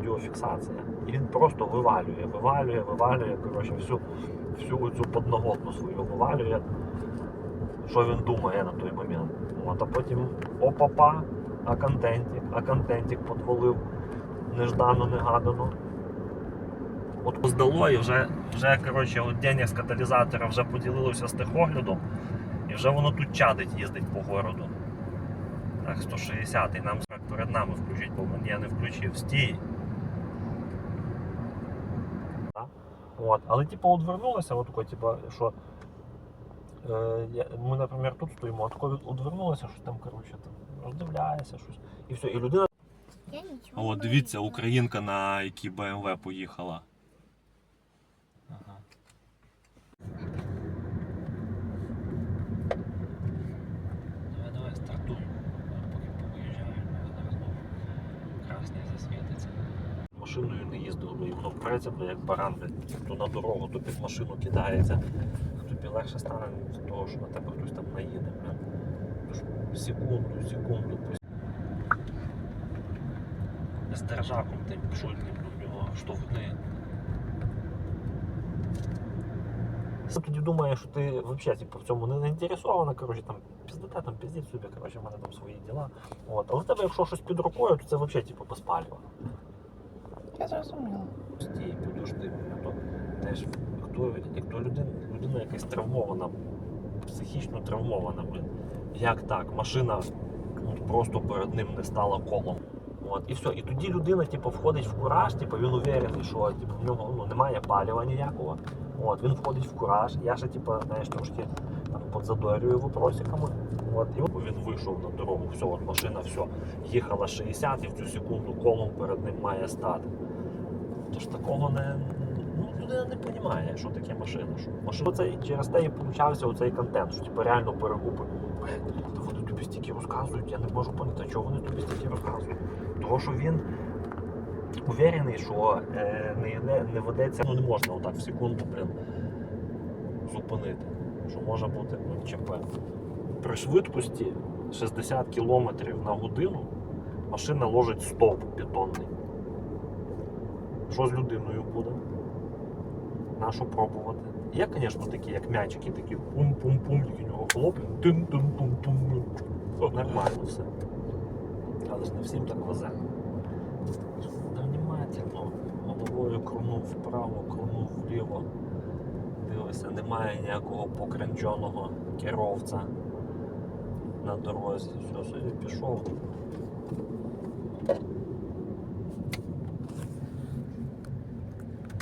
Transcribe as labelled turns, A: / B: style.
A: відеофіксація. І він просто вивалює, вивалює, вивалює, коротше, всю, всю цю подноготну свою вивалює, що він думає на той момент. От, а потім опа-па, а контентик, а контентик подвалив неждано, негадано. От здало і вже, вже коротше, от денег з каталізатора вже поділилося з техоглядом, і вже воно тут чадить їздить по городу. Так, 160 й нам перед нами включить, бо я не включив. Стій. Так. От. Але типу одвернулося, от тако, типу, що е, ми, наприклад, тут стоїмо, от коли одвернулося, що там, коротше, там роздивляється щось. І все. І людина.
B: Я.
A: А от дивіться, українка на якій BMW поїхала. Ага. Давай, давай, стартуй. Поки повиїжджаємо, знову красний засвітиться. Машиною не їздив, бо воно преться, бо як баран, блядь, то на дорогу, то під машину кидається. Тобі легше стане з того, що на тебе хтось там наїде. Секунду, секунду. З держаком тим шульним до нього штовхни. Ти тоді думаєш, що ти взагалі типу, в цьому не заінтересована, коротше, там піздете, там піздіть собі, коротше, в мене там свої діла. От. Але в тебе, якщо щось під рукою, то це взагалі типу, поспалювало.
B: Я зрозуміла.
A: Стій, подожди, а то теж хто, як то людина, людина якась травмована, психічно травмована, блин. Як так? Машина ну, просто перед ним не стала колом. От, і все. І тоді людина типу, входить в кураж, типу, він уверений, що типу, в нього ну, немає палива ніякого. От, він входить в кураж. Я ще типу, знаєш, трошки там подзадорюю вопросиками. От, і він вийшов на дорогу, все, от машина, все, їхала 60 і в цю секунду колом перед ним має стати. Тож такого не. Ну, людина не розуміє, що таке машина. Що машина це через те і получався оцей контент, що типу реально перекупи. Та вони тобі стільки розказують, я не можу поняти, чого вони тобі стільки розказують. Того, що він уверений, що е, не, не, не ведеться, ну не можна отак в секунду, блін, зупинити. Що може бути ну, ЧП. При швидкості 60 км на годину машина ложить стовп бетонний. Що з людиною буде? На що пробувати? Є, звісно, такі, як м'ячики, такі пум-пум-пум, такі у нього хлоп, тим-тим-тум-тум. Нормально все. Але ж не всім так везе. Внимательно, головою крунув вправо, крунув вліво. Дивися, немає ніякого покранченого керовця на дорозі. Все, собі пішов.